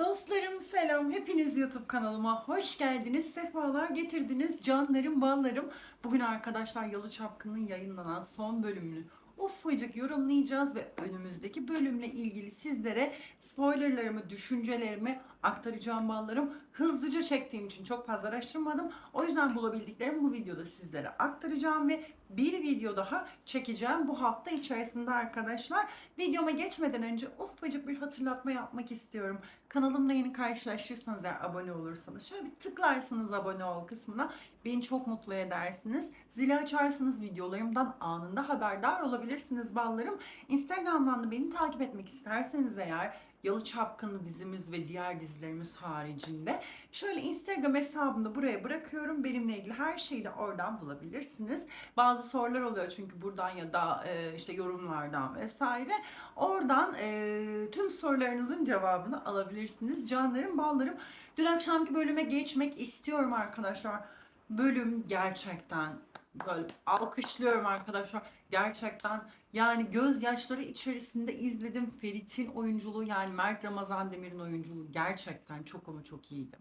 Dostlarım selam. Hepiniz YouTube kanalıma hoş geldiniz. Sefalar getirdiniz. Canlarım, ballarım. Bugün arkadaşlar Yalı Çapkın'ın yayınlanan son bölümünü ufacık yorumlayacağız ve önümüzdeki bölümle ilgili sizlere spoilerlarımı, düşüncelerimi aktaracağım ballarım. Hızlıca çektiğim için çok fazla araştırmadım. O yüzden bulabildiklerimi bu videoda sizlere aktaracağım ve bir video daha çekeceğim bu hafta içerisinde arkadaşlar. Videoma geçmeden önce ufacık bir hatırlatma yapmak istiyorum. Kanalımla yeni karşılaşırsanız eğer abone olursanız şöyle bir tıklarsınız abone ol kısmına beni çok mutlu edersiniz. Zili açarsanız videolarımdan anında haberdar olabilirsiniz ballarım. Instagram'dan da beni takip etmek isterseniz eğer Yalı Çapkını dizimiz ve diğer dizilerimiz haricinde şöyle Instagram hesabımda buraya bırakıyorum. Benimle ilgili her şeyi de oradan bulabilirsiniz. Bazı sorular oluyor çünkü buradan ya da e, işte yorumlardan vesaire. Oradan e, tüm sorularınızın cevabını alabilirsiniz. Canlarım, ballarım. Dün akşamki bölüme geçmek istiyorum arkadaşlar. Bölüm gerçekten böyle alkışlıyorum arkadaşlar. Gerçekten yani gözyaşları içerisinde izledim. Ferit'in oyunculuğu yani Mert Ramazan Demir'in oyunculuğu gerçekten çok ama çok iyiydi.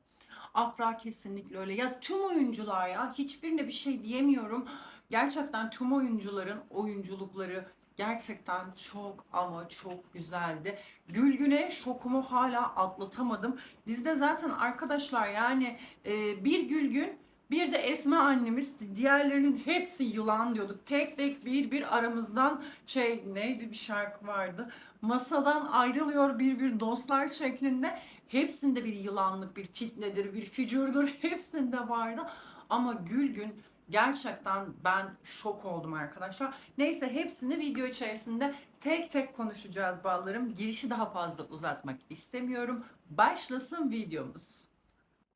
Afra kesinlikle öyle. Ya tüm oyuncular ya hiçbirine bir şey diyemiyorum. Gerçekten tüm oyuncuların oyunculukları gerçekten çok ama çok güzeldi. Gülgün'e şokumu hala atlatamadım. Dizide zaten arkadaşlar yani e, bir Gülgün bir de Esma annemiz diğerlerinin hepsi yılan diyorduk. Tek tek bir bir aramızdan şey neydi bir şarkı vardı. Masadan ayrılıyor bir bir dostlar şeklinde. Hepsinde bir yılanlık, bir fitnedir, bir fücurdur hepsinde vardı. Ama Gülgün gerçekten ben şok oldum arkadaşlar. Neyse hepsini video içerisinde tek tek konuşacağız ballarım. Girişi daha fazla uzatmak istemiyorum. Başlasın videomuz.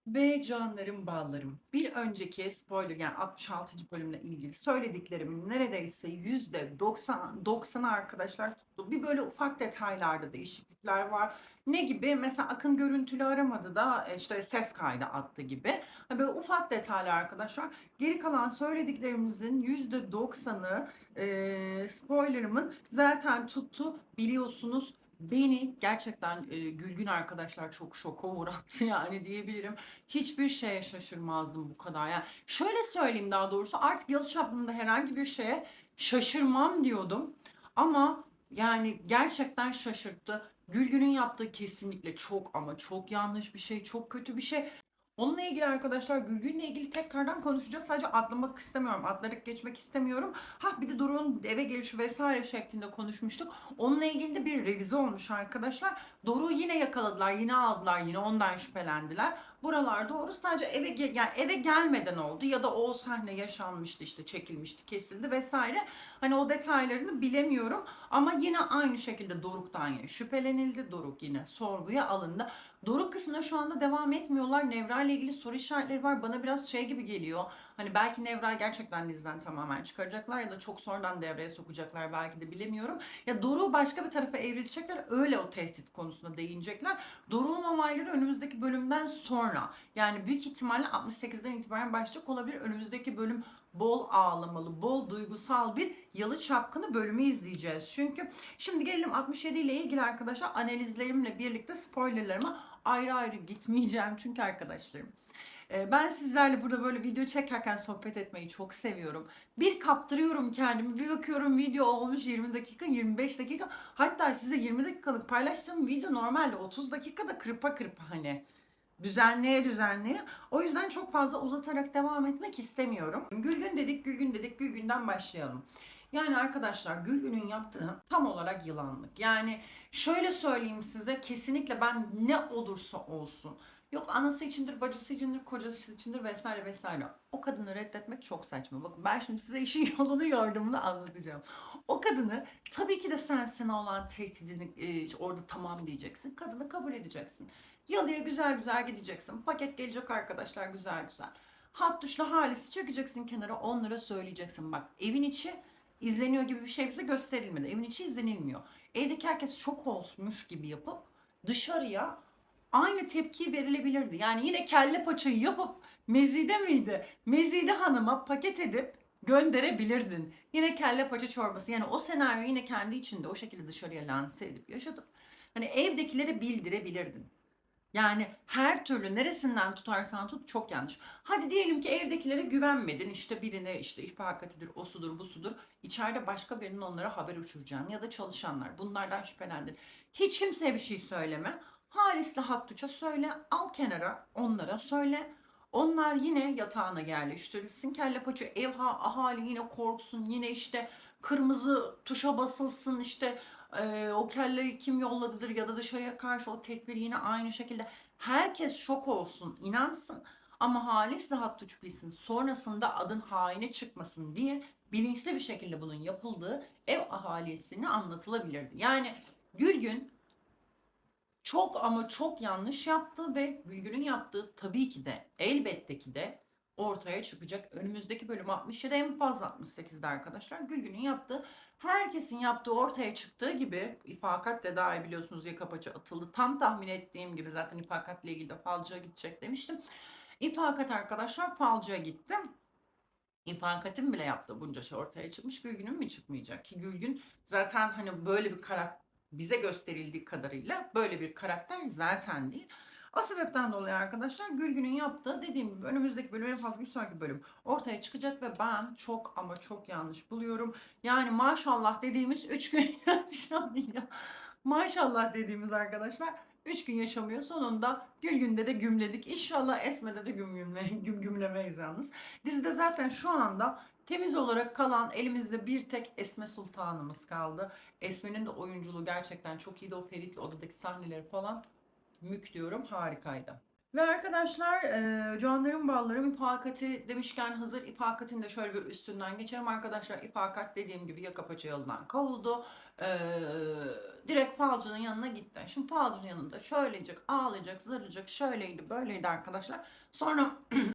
Ve canlarım ballarım. Bir önceki spoiler yani 66. bölümle ilgili söylediklerimin neredeyse %90 90'ı arkadaşlar tuttu. Bir böyle ufak detaylarda değişiklikler var. Ne gibi? Mesela Akın görüntülü aramadı da e, işte ses kaydı attı gibi. Böyle ufak detaylar arkadaşlar. Geri kalan söylediklerimizin %90'ı e, spoilerımın zaten tuttu biliyorsunuz. Beni gerçekten e, Gülgün arkadaşlar çok şoka uğrattı yani diyebilirim. Hiçbir şeye şaşırmazdım bu kadar. Yani şöyle söyleyeyim daha doğrusu artık Yalı Çapkını'nda herhangi bir şeye şaşırmam diyordum. Ama yani gerçekten şaşırttı. Gülgün'ün yaptığı kesinlikle çok ama çok yanlış bir şey, çok kötü bir şey. Onunla ilgili arkadaşlar Gülgün'le ilgili tekrardan konuşacağız. Sadece atlamak istemiyorum. Atlarak geçmek istemiyorum. Ha bir de Doruk'un eve gelişi vesaire şeklinde konuşmuştuk. Onunla ilgili de bir revize olmuş arkadaşlar. Doruk'u yine yakaladılar. Yine aldılar. Yine ondan şüphelendiler. Buralar doğru. Sadece eve yani eve gelmeden oldu ya da o sahne yaşanmıştı işte çekilmişti, kesildi vesaire. Hani o detaylarını bilemiyorum ama yine aynı şekilde Doruk'tan yine şüphelenildi. Doruk yine sorguya alındı. Doruk kısmına şu anda devam etmiyorlar. Nevra ile ilgili soru işaretleri var. Bana biraz şey gibi geliyor. Hani belki Nevra gerçekten diziden tamamen çıkaracaklar ya da çok sonradan devreye sokacaklar belki de bilemiyorum. Ya Doruk'u başka bir tarafa evrilecekler. Öyle o tehdit konusuna değinecekler. Doruk'un olayları önümüzdeki bölümden sonra. Yani büyük ihtimalle 68'den itibaren başlayacak olabilir. Önümüzdeki bölüm bol ağlamalı, bol duygusal bir Yalı Çapkını bölümü izleyeceğiz. Çünkü şimdi gelelim 67 ile ilgili arkadaşlar analizlerimle birlikte spoilerlarıma ayrı ayrı gitmeyeceğim. Çünkü arkadaşlarım e, ben sizlerle burada böyle video çekerken sohbet etmeyi çok seviyorum. Bir kaptırıyorum kendimi, bir bakıyorum video olmuş 20 dakika, 25 dakika. Hatta size 20 dakikalık paylaştığım video normalde 30 dakikada kırpa kırpa hani düzenleye düzenleye. O yüzden çok fazla uzatarak devam etmek istemiyorum. Gülgün dedik, Gülgün dedik, Gülgün'den başlayalım. Yani arkadaşlar Gülgün'ün yaptığı tam olarak yılanlık. Yani şöyle söyleyeyim size kesinlikle ben ne olursa olsun Yok anası içindir, bacısı içindir, kocası içindir vesaire vesaire. O kadını reddetmek çok saçma. Bakın ben şimdi size işin yolunu yordamını anlatacağım. O kadını tabii ki de sen sana olan tehdidini e, orada tamam diyeceksin. Kadını kabul edeceksin. Yalıya güzel güzel gideceksin. Paket gelecek arkadaşlar güzel güzel. Hat tuşla halisi çekeceksin kenara onlara söyleyeceksin. Bak evin içi izleniyor gibi bir şey bize gösterilmedi. Evin içi izlenilmiyor. Evdeki herkes şok olmuş gibi yapıp dışarıya aynı tepki verilebilirdi. Yani yine kelle paçayı yapıp Mezide miydi? Mezide hanıma paket edip gönderebilirdin. Yine kelle paça çorbası. Yani o senaryo yine kendi içinde o şekilde dışarıya lanse edip yaşatıp hani evdekilere bildirebilirdin. Yani her türlü neresinden tutarsan tut çok yanlış. Hadi diyelim ki evdekilere güvenmedin. İşte birine işte ifakatidir, o sudur, bu sudur. İçeride başka birinin onlara haber uçuracağını ya da çalışanlar. Bunlardan şüphelendin. Hiç kimseye bir şey söyleme. Halis'le Hattuç'a söyle. Al kenara onlara söyle. Onlar yine yatağına yerleştirilsin. Kelle paça ev ha- ahali yine korksun. Yine işte kırmızı tuşa basılsın. işte e, o kelleyi kim yolladıdır ya da dışarıya karşı o tedbir yine aynı şekilde. Herkes şok olsun, inansın. Ama Halis de Hattuç bilsin. Sonrasında adın haine çıkmasın diye bilinçli bir şekilde bunun yapıldığı ev ahalisine anlatılabilirdi. Yani Gülgün çok ama çok yanlış yaptı ve Gülgün'ün yaptığı tabii ki de elbette ki de ortaya çıkacak. Önümüzdeki bölüm 67 en fazla 68'de arkadaşlar. Gülgün'ün yaptığı herkesin yaptığı ortaya çıktığı gibi ifakat de dahi biliyorsunuz yaka paça atıldı. Tam tahmin ettiğim gibi zaten ifakatla ilgili de falcıya gidecek demiştim. İfakat arkadaşlar falcıya gitti. İfakat'in bile yaptığı bunca şey ortaya çıkmış. Gülgün'ün mü çıkmayacak? Ki Gülgün zaten hani böyle bir karakter bize gösterildiği kadarıyla böyle bir karakter zaten değil. O sebepten dolayı arkadaşlar Gülgün'ün yaptığı dediğim gibi önümüzdeki bölüm en fazla bir sonraki bölüm ortaya çıkacak ve ben çok ama çok yanlış buluyorum. Yani maşallah dediğimiz 3 gün yaşamıyor. Maşallah dediğimiz arkadaşlar 3 gün yaşamıyor. Sonunda Gülgün'de de gümledik. İnşallah Esme'de de güm, gümle, güm gümlemeyiz yalnız. Dizide zaten şu anda temiz olarak kalan elimizde bir tek Esme Sultanımız kaldı. Esme'nin de oyunculuğu gerçekten çok iyiydi. O Ferit'le odadaki sahneleri falan mük diyorum harikaydı. Ve arkadaşlar e, canlarım ballarım ifakati demişken hazır ifakatin de şöyle bir üstünden geçelim arkadaşlar. İfakat dediğim gibi yaka paça yolundan kovuldu. E, direkt falcının yanına gitti. Şimdi falcının yanında şöyleyecek, ağlayacak, zırlayacak, şöyleydi, böyleydi arkadaşlar. Sonra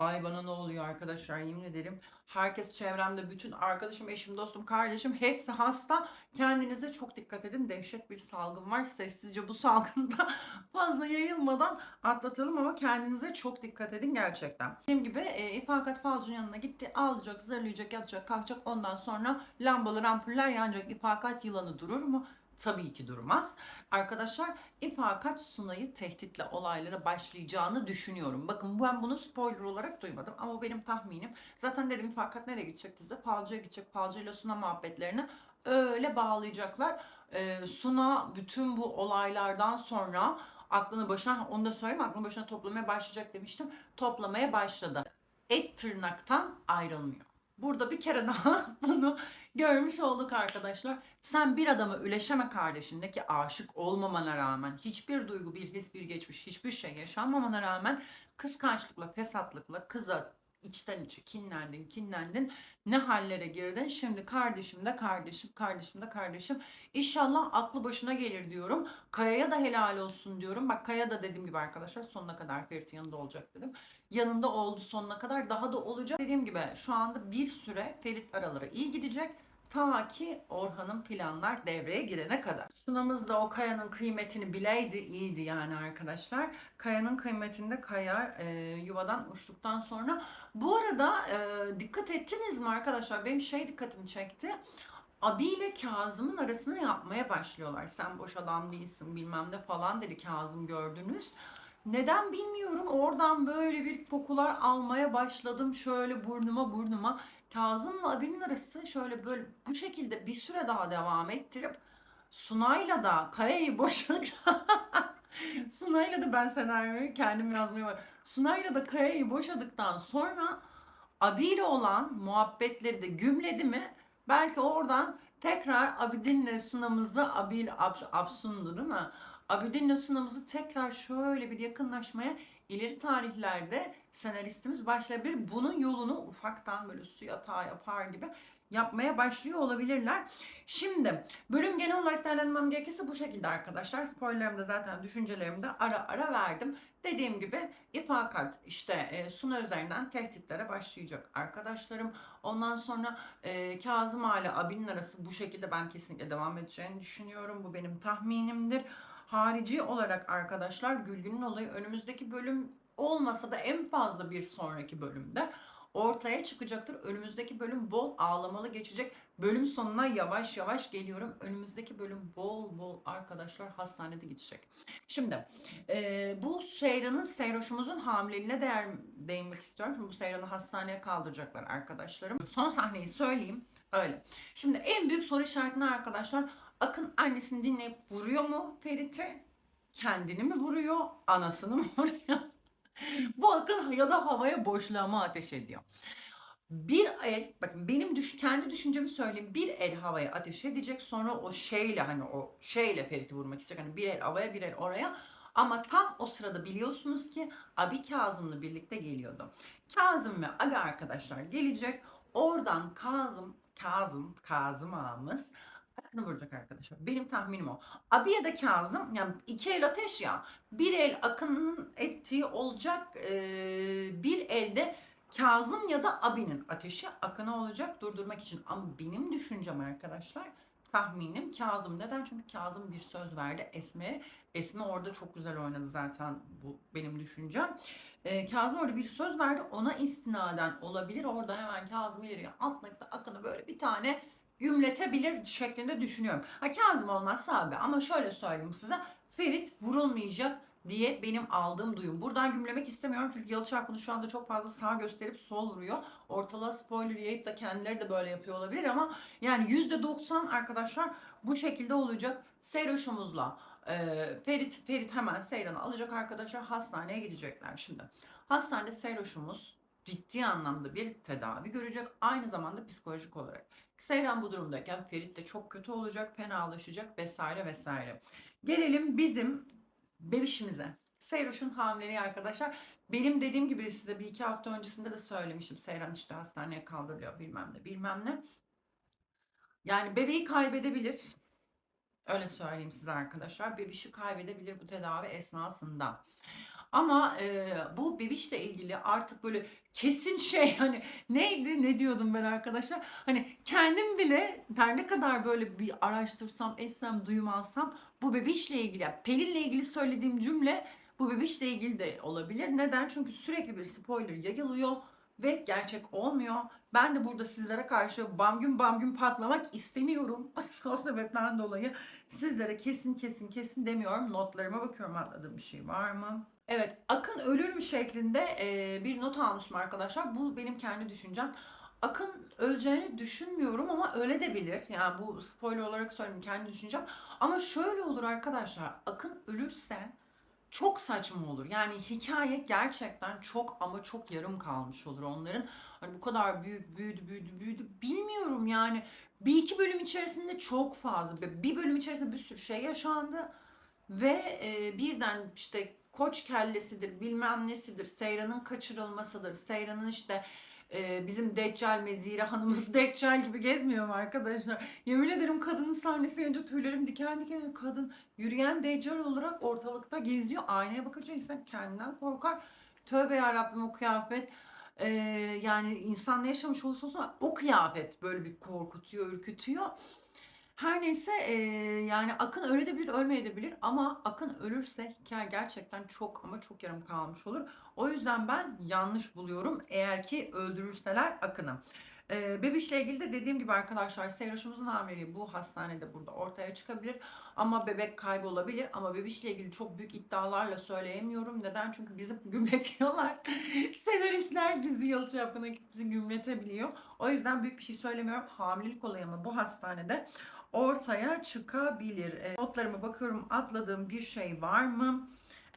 Ay bana ne oluyor arkadaşlar yemin ederim. Herkes çevremde bütün arkadaşım, eşim, dostum, kardeşim hepsi hasta. Kendinize çok dikkat edin. Dehşet bir salgın var. Sessizce bu salgında fazla yayılmadan atlatalım ama kendinize çok dikkat edin gerçekten. Dediğim gibi e, İfakat Falcı'nın yanına gitti. Ağlayacak, zırlayacak, yatacak, kalkacak. Ondan sonra lambalı ampuller yanacak. İfakat yılanı durur mu? Tabii ki durmaz. Arkadaşlar İfakat Sunay'ı tehditle olaylara başlayacağını düşünüyorum. Bakın ben bunu spoiler olarak duymadım ama benim tahminim. Zaten dedim İfakat nereye gidecek dizi? Falcı'ya gidecek. Falcı ile Suna muhabbetlerini öyle bağlayacaklar. Ee, Suna bütün bu olaylardan sonra aklını başına, onu da söyleyeyim aklını başına toplamaya başlayacak demiştim. Toplamaya başladı. Et tırnaktan ayrılmıyor. Burada bir kere daha bunu görmüş olduk arkadaşlar. Sen bir adama üleşeme kardeşinde ki aşık olmamana rağmen hiçbir duygu, bir his, bir geçmiş, hiçbir şey yaşanmamana rağmen kıskançlıkla, fesatlıkla kıza içten içe kinlendin, kinlendin. Ne hallere girdin. Şimdi kardeşim de kardeşim, kardeşim de kardeşim. İnşallah aklı başına gelir diyorum. Kaya'ya da helal olsun diyorum. Bak Kaya da dediğim gibi arkadaşlar sonuna kadar Ferit'in yanında olacak dedim. Yanında oldu sonuna kadar daha da olacak. Dediğim gibi şu anda bir süre Ferit araları iyi gidecek. Ta ki Orhan'ın planlar devreye girene kadar. Sunamız da o Kaya'nın kıymetini bileydi iyiydi yani arkadaşlar. Kaya'nın kıymetinde Kaya e, yuvadan uçtuktan sonra. Bu arada e, dikkat ettiniz mi arkadaşlar? Benim şey dikkatimi çekti. Abi ile Kazım'ın arasını yapmaya başlıyorlar. Sen boş adam değilsin bilmem ne falan dedi Kazım gördünüz. Neden bilmiyorum. Oradan böyle bir kokular almaya başladım. Şöyle burnuma burnuma. Kazım'la abinin arası şöyle böyle bu şekilde bir süre daha devam ettirip Sunay'la da Kaya'yı boşadık. Sunay'la da ben senaryoyu kendim yazmaya var. Sunay'la da Kaya'yı boşadıktan sonra abiyle olan muhabbetleri de gümledi mi? Belki oradan tekrar Abidin'le Sunamızı Abil Abs Absun'du değil mi? Abidin'le Sunamızı tekrar şöyle bir yakınlaşmaya ileri tarihlerde senaristimiz başlayabilir. Bunun yolunu ufaktan böyle su yatağı yapar gibi yapmaya başlıyor olabilirler. Şimdi bölüm genel olarak değerlendirmem gerekirse bu şekilde arkadaşlar. Spoilerlerimde zaten düşüncelerimde ara ara verdim. Dediğim gibi ifakat işte e, Suna üzerinden tehditlere başlayacak arkadaşlarım. Ondan sonra e, Kazım ile Abinin arası bu şekilde ben kesinlikle devam edeceğini düşünüyorum. Bu benim tahminimdir. Harici olarak arkadaşlar Gülgün'ün olayı önümüzdeki bölüm olmasa da en fazla bir sonraki bölümde ortaya çıkacaktır. Önümüzdeki bölüm bol ağlamalı geçecek. Bölüm sonuna yavaş yavaş geliyorum. Önümüzdeki bölüm bol bol arkadaşlar hastanede gidecek. Şimdi e, bu Seyran'ın, Seyroş'umuzun hamileliğine değer, değinmek istiyorum. Çünkü bu Seyran'ı hastaneye kaldıracaklar arkadaşlarım. Son sahneyi söyleyeyim. Öyle. Şimdi en büyük soru işaretine arkadaşlar Akın annesini dinleyip vuruyor mu Ferit'i? Kendini mi vuruyor? Anasını mı vuruyor? Bu Akın ya da havaya boşluğa ateş ediyor? Bir el, bakın benim düş, kendi düşüncemi söyleyeyim. Bir el havaya ateş edecek sonra o şeyle hani o şeyle Ferit'i vurmak isteyecek. Hani bir el havaya bir el oraya. Ama tam o sırada biliyorsunuz ki Abi Kazım'la birlikte geliyordu. Kazım ve Abi arkadaşlar gelecek. Oradan Kazım, Kazım, Kazım ağamız Akın'ı vuracak arkadaşlar. Benim tahminim o. Abi ya da Kazım yani iki el ateş ya. Bir el Akın'ın ettiği olacak. Ee, bir elde Kazım ya da Abi'nin ateşi Akın'a olacak durdurmak için. Ama benim düşüncem arkadaşlar tahminim Kazım. Neden? Çünkü Kazım bir söz verdi Esme'ye. Esme orada çok güzel oynadı zaten bu benim düşüncem. Ee, Kazım orada bir söz verdi. Ona istinaden olabilir. Orada hemen Kazım ileriye atlayıp da Akın'ı böyle bir tane gümletebilir şeklinde düşünüyorum. Ha Kazım olmazsa abi ama şöyle söyleyeyim size. Ferit vurulmayacak diye benim aldığım duyum. Buradan gümlemek istemiyorum çünkü Yalı Çarpı'nı şu anda çok fazla sağ gösterip sol vuruyor. Ortalığa spoiler yayıp da kendileri de böyle yapıyor olabilir ama yani %90 arkadaşlar bu şekilde olacak. Seyroş'umuzla e, Ferit, Ferit hemen Seyran'ı alacak arkadaşlar hastaneye gidecekler şimdi. Hastanede Seyroş'umuz ciddi anlamda bir tedavi görecek. Aynı zamanda psikolojik olarak. Seyran bu durumdayken Ferit de çok kötü olacak, fenalaşacak vesaire vesaire. Gelelim bizim bebişimize. Seyroş'un hamileliği arkadaşlar. Benim dediğim gibi size bir iki hafta öncesinde de söylemişim. Seyran işte hastaneye kaldırılıyor bilmem ne bilmem ne. Yani bebeği kaybedebilir. Öyle söyleyeyim size arkadaşlar. Bebişi kaybedebilir bu tedavi esnasında. Ama e, bu bebişle ilgili artık böyle kesin şey hani neydi ne diyordum ben arkadaşlar hani kendim bile her ne kadar böyle bir araştırsam etsem duyum alsam bu bebişle ilgili Pelin'le ilgili söylediğim cümle bu bebişle ilgili de olabilir. Neden? Çünkü sürekli bir spoiler yayılıyor ve gerçek olmuyor. Ben de burada sizlere karşı bam gün bam gün patlamak istemiyorum. o sebepten dolayı sizlere kesin kesin kesin demiyorum. Notlarıma bakıyorum atladığım bir şey var mı? Evet, Akın ölür mü şeklinde e, bir not almışım arkadaşlar. Bu benim kendi düşüncem. Akın öleceğini düşünmüyorum ama öyle de bilir. Yani bu spoiler olarak söyleyeyim kendi düşüncem. Ama şöyle olur arkadaşlar. Akın ölürse çok saçma olur. Yani hikaye gerçekten çok ama çok yarım kalmış olur onların. Hani bu kadar büyük büyüdü büyüdü büyüdü bilmiyorum yani. Bir iki bölüm içerisinde çok fazla. Bir bölüm içerisinde bir sürü şey yaşandı. Ve e, birden işte koç kellesidir, bilmem nesidir, Seyran'ın kaçırılmasıdır, Seyran'ın işte e, bizim Deccal Mezire Hanımız Deccal gibi gezmiyor mu arkadaşlar? Yemin ederim kadının sahnesi önce tüylerim diken diken kadın yürüyen Deccal olarak ortalıkta geziyor. Aynaya bakınca insan kendinden korkar. Tövbe yarabbim o kıyafet. Ee, yani insan ne yaşamış olursa olsun o kıyafet böyle bir korkutuyor, ürkütüyor. Her neyse e, yani Akın öyle de bilir, ölmeye de bilir ama Akın ölürse hikaye gerçekten çok ama çok yarım kalmış olur. O yüzden ben yanlış buluyorum eğer ki öldürürseler Akın'ı. E, bebişle ilgili de dediğim gibi arkadaşlar Seyroş'umuzun hamileliği bu hastanede burada ortaya çıkabilir. Ama bebek kaybolabilir. Ama bebişle ilgili çok büyük iddialarla söyleyemiyorum. Neden? Çünkü bizi gümletiyorlar. Senaristler bizi yalı çapkına bizi gümletebiliyor. O yüzden büyük bir şey söylemiyorum. Hamilelik olayı ama bu hastanede ortaya çıkabilir. E, notlarıma bakıyorum atladığım bir şey var mı?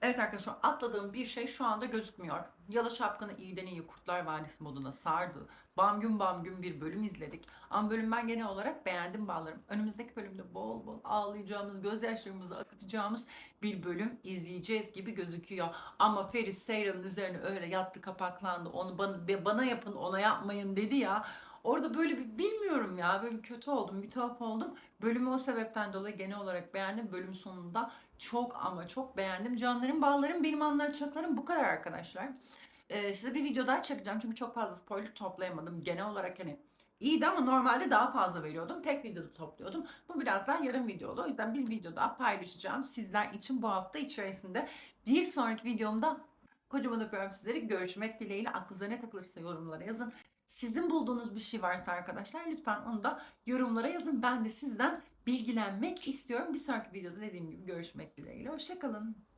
Evet arkadaşlar atladığım bir şey şu anda gözükmüyor. Yalı Şapkını iyiden iyi Kurtlar Vadisi moduna sardı. Bam gün bam gün bir bölüm izledik. Ama bölüm ben genel olarak beğendim bağlarım. Önümüzdeki bölümde bol bol ağlayacağımız, gözyaşlarımızı akıtacağımız bir bölüm izleyeceğiz gibi gözüküyor. Ama Feris Seyran'ın üzerine öyle yattı kapaklandı. Onu bana, bana yapın ona yapmayın dedi ya. Orada böyle bir bilmiyorum ya böyle kötü oldum bir tuhaf oldum. Bölümü o sebepten dolayı genel olarak beğendim. Bölüm sonunda çok ama çok beğendim. Canlarım bağlarım benim anlatacaklarım bu kadar arkadaşlar. Ee, size bir video daha çekeceğim çünkü çok fazla spoiler toplayamadım. Genel olarak hani iyiydi ama normalde daha fazla veriyordum. Tek videoda topluyordum. Bu biraz daha yarım videolu. O yüzden bir video daha paylaşacağım sizler için bu hafta içerisinde. Bir sonraki videomda Kocaman öpüyorum sizleri. Görüşmek dileğiyle. Aklınıza ne takılırsa yorumlara yazın. Sizin bulduğunuz bir şey varsa arkadaşlar lütfen onu da yorumlara yazın. Ben de sizden bilgilenmek istiyorum. Bir sonraki videoda dediğim gibi görüşmek dileğiyle. Hoşçakalın.